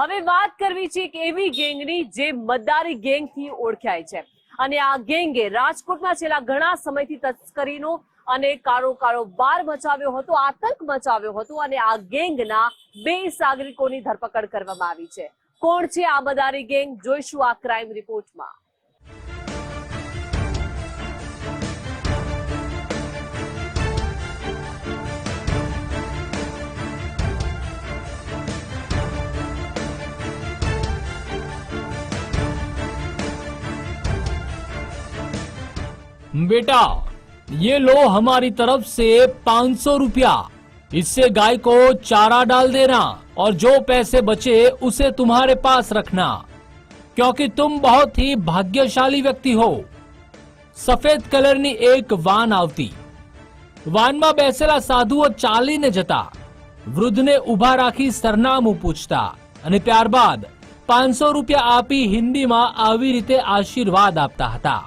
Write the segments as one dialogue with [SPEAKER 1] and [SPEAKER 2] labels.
[SPEAKER 1] હવે વાત કરવી છે એક એવી ગેંગની જે મતદારી ગેંગથી ઓળખાય છે. અને આ ગેંગે રાજકોટમાં છેલ્લા ઘણા સમયથી તસ્કરીનો અને કાળો કારોબાર મચાવ્યો હતો, આતંક મચાવ્યો હતો અને આ ગેંગના બે સાગરિકોની ધરપકડ કરવામાં આવી છે. કોણ છે આ મદારી ગેંગ? જોઈશું આ ક્રાઇમ રિપોર્ટમાં.
[SPEAKER 2] बेटा ये लो हमारी तरफ से पाँच सौ रुपया इससे गाय को चारा डाल देना और जो पैसे बचे उसे तुम्हारे पास रखना क्योंकि तुम बहुत ही ભાગ્યશાળી વ્યક્તિ હો સફેદ કલરની એક વાન આવતી વાનમાં બેસેલા સાધુઓ ચાલીને જતા વૃદ્ધને ઊભા રાખી સરનામું પૂછતા અને ત્યારબાદ પાંચસો રૂપિયા આપી હિન્દીમાં આવી રીતે આશીર્વાદ આપતા હતા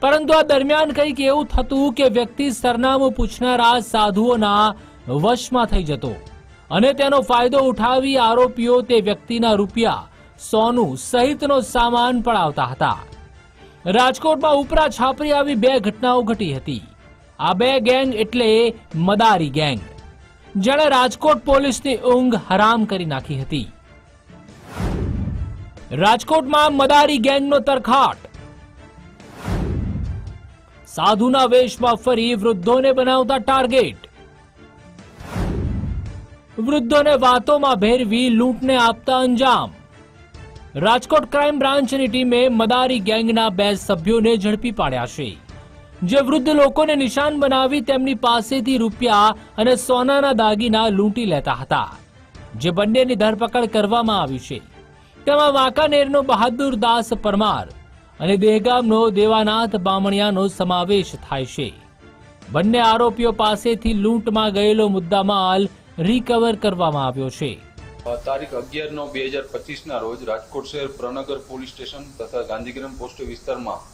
[SPEAKER 2] પરંતુ આ દરમિયાન કંઈક એવું થતું કે વ્યક્તિ સરનામું પૂછનારા સાધુઓના વશમાં થઈ જતો અને તેનો ફાયદો ઉઠાવી આરોપીઓ તે વ્યક્તિના રૂપિયા, સોનું સહિતનો સામાન પડાવતા હતા. રાજકોટમાં ઉપરા છાપરી આવી બે ઘટનાઓ ઘટી હતી. આ બે ગેંગ એટલે મદારી ગેંગ. જેણે રાજકોટ પોલીસની ઊંઘ હરામ કરી નાખી હતી. રાજકોટમાં મદારી ગેંગનો તરખાટ. સાધુના વેશમાં ફરી વૃદ્ધોને બનાવતા ટાર્ગેટ. વૃદ્ધોને વાતોમાં ભેરવી લૂંટને આપતા અંજામ. રાજકોટ ક્રાઇમ બ્રાન્ચની ટીમે મદારી ગેંગના બે સભ્યોને ઝડપી પાડ્યા છે. જે વૃદ્ધ લોકોને નિશાન બનાવી તેમની પાસેથી રૂપિયા અને સોનાના દાગીના લૂંટી લેતા હતા, જે બંનેની ધરપકડ કરવામાં આવી છે. તેમાં વાંકાનેરનો બહાદુર દાસ પરમાર અને દેહગામનો દેવાનાથ બામણિયાનો સમાવેશ થાય છે. બંને આરોપીઓ પાસેથી લૂંટમાં ગયેલો મુદ્દામાલ રિકવર કરવામાં આવ્યો છે.
[SPEAKER 3] તારીખ અગિયાર નવ બે હજાર પચીસના રોજ રાજકોટ શહેર પ્રનગર પોલીસ સ્ટેશન તથા ગાંધીગ્રામ પોસ્ટ વિસ્તારમાં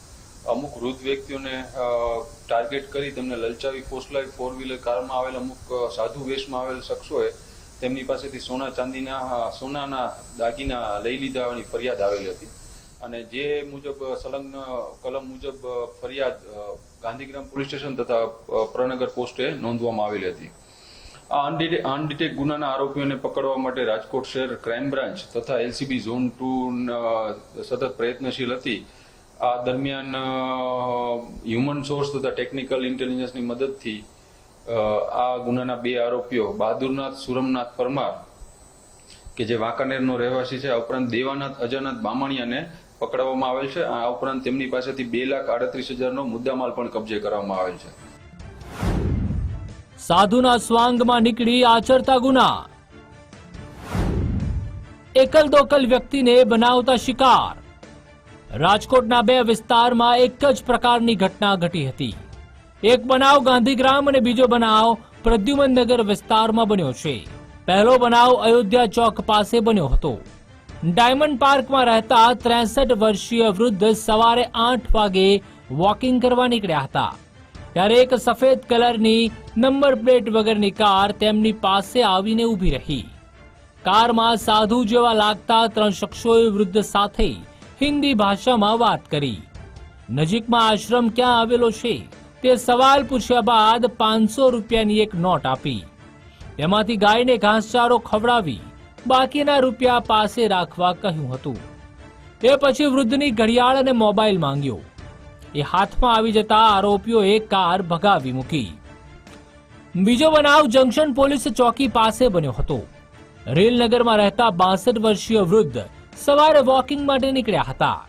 [SPEAKER 3] અમુક વૃદ્ધ વ્યક્તિઓને ટાર્ગેટ કરી તેમને લલચાવી ફોસલાવી ફોર વ્હીલર કારમાં આવેલ અમુક સાધુ વેશમાં આવેલ શખ્સોએ તેમની પાસેથી સોના ચાંદીના સોનાના દાગીના લઈ લીધા ફરિયાદ આવેલી હતી. અને જે મુજબ, સંલગ્ન કલમ મુજબ ફરિયાદ ગાંધીગ્રામ પોલીસ સ્ટેશન તથા પ્રનગર પોસ્ટે નોંધવામાં આવેલી હતી. આ અનડિટે અનડિટેક ગુનાના આરોપીઓને પકડવા માટે રાજકોટ શહેર ક્રાઇમ બ્રાન્ચ તથા એલસીબી ઝોન ટુ સતત પ્રયત્નશીલ હતી. આ દરમિયાન હ્યુમન સોર્સ તથા ટેકનિકલ ઇન્ટેલિજન્સની મદદથી આ ગુનાના બે આરોપીઓ, બહાદુરનાથ સુરમનાથ પરમાર, કે જે વાંકાનેરનો રહેવાસી છે, આ ઉપરાંત દેવાનાથ, અજાનાથ બામણિયાને પકડવામાં આવેલ છે. આ ઉપરાંત તેમની પાસેથી બે લાખ આડત્રીસ હજારનો મુદ્દામાલ પણ કબજે કરવામાં આવેલ છે.
[SPEAKER 2] સાધુના સ્વાંગમાં નીકળી આચરતા ગુના. એકલ દોકલ વ્યક્તિને બનાવતા શિકાર. રાજકોટના બે વિસ્તારમાં એક જ પ્રકારની ઘટના ઘટી હતી. એક બનાવ ગાંધીગ્રામ અને બીજો બનાવ પ્રદ્યુમનનગર વિસ્તારમાં બન્યો છે. પહેલો બનાવ અયોધ્યા ચોક પાસે બન્યો હતો. ડાયમંડ પાર્કમાં રહેતા ત્રેસઠ વર્ષીય વૃદ્ધ સવારે આઠ વાગે વોકિંગ કરવા નીકળ્યા હતા. ત્યારે એક સફેદ કલરની નંબર પ્લેટ વગરની કાર તેમની પાસે આવીને ઊભી રહી. કારમાં સાધુ જેવા લાગતા ત્રણ શખ્સોએ વૃદ્ધ સાથે હિન્દી ભાષામાં વાત કરી. નજીકમાં આશ્રમ ક્યાં આવેલો છે તે સવાલ પૂછ્યા બાદ પાંચસો રૂપિયાની એક નોટ આપી. તેમાંથી ગાયને ઘાસચારો ખવડાવી બાકીના રૂપિયા પાસે રાખવા કહ્યું હતું. તે પછી વૃદ્ધની ઘડિયાળ અને મોબાઈલ માંગ્યો. એ હાથમાં આવી જતા આરોપીઓએ કાર ભગાવી મૂકી. બીજો બનાવ જંકશન પોલીસ ચોકી પાસે બન્યો હતો. રેલનગરમાં રહેતા બાસઠ વર્ષીય વૃદ્ધ સવારે વોકિંગ માટે નીકળ્યા હતા.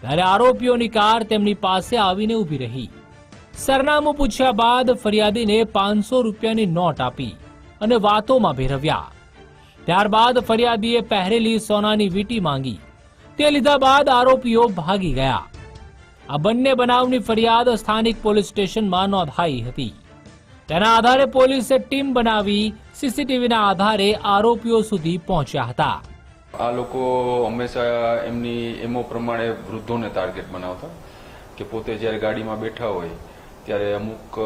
[SPEAKER 2] ત્યારે આરોપીઓની કાર તેમની પાસે આવીને ઊભી રહી. સરનામું પૂછ્યા બાદ ફરિયાદીને પાંચસો રૂપિયાની નોટ આપી અને વાતોમાં ભેરવ્યા. ત્યારબાદ ફરિયાદીએ પહેરેલી સોનાની વીંટી માંગી. તે લીધા બાદ આરોપીઓ ભાગી ગયા. આ બંને બનાવની ફરિયાદ સ્થાનિક પોલીસ સ્ટેશનમાં નોંધાઈ હતી. તેના આધારે પોલીસે ટીમ બનાવી સીસીટીવીના આધારે આરોપીઓ સુધી પહોંચ્યા હતા.
[SPEAKER 3] આ લોકો હંમેશા એમની એમો પ્રમાણે વૃદ્ધોને ટાર્ગેટ બનાવતા કે પોતે જ્યારે ગાડીમાં બેઠા હોય ત્યારે અમુક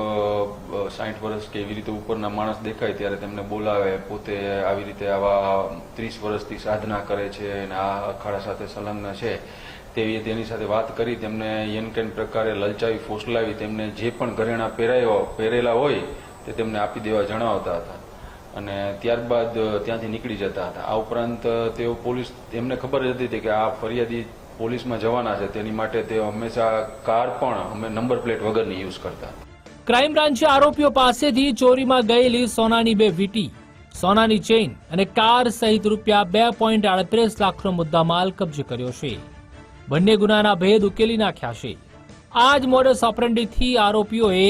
[SPEAKER 3] સાઠ વર્ષ કે એવી રીતે ઉપરના માણસ દેખાય ત્યારે તેમને બોલાવે, પોતે આવી રીતે આવા ત્રીસ વર્ષથી સાધના કરે છે અને આ અખાડા સાથે સંલગ્ન છે. તેવી, તેની સાથે વાત કરી, તેમને યનકેન પ્રકારે લલચાવી, ફોસલાવી, તેમને જે પણ ઘરેણા પહેરાયો, પહેરેલા હોય, તે તેમને આપી દેવા જણાવતા હતા. અને ત્યારબાદ ત્યાંથી નીકળી જતા હતા. આ ઉપરાંત તેઓ પોલીસ એમને ખબર જ હતી કે આ ફરિયાદી પોલીસમાં જવાના છે, તેની માટે તે હંમેશા કાર પણ અમે નંબર પ્લેટ વગરની યુઝ કરતા.
[SPEAKER 2] ક્રાઇમ બ્રાન્ચે આરોપીઓ પાસેથી ચોરીમાં ગયેલી સોનાની બે વીટી, સોનાની ચેઇન અને કાર સહિત રૂપિયા બે પોઈન્ટ આડત્રીસ લાખનો મુદ્દામાલ કબજે કર્યો છે. બંને ગુનાના ભેદ ઉકેલી નાખ્યા છે. આ જ મોડસ ઓપરેન્ડીથી આરોપીઓએ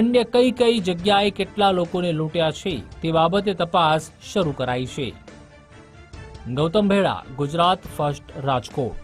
[SPEAKER 2] અન્ય કઈ કઈ જગ્યાએ કેટલા લોકોને લૂંટ્યા છે, તે બાબતે તપાસ શરૂ કરાઈ છે. ગૌતમ ભેડા, ગુજરાત ફર્સ્ટ રાજકોટ.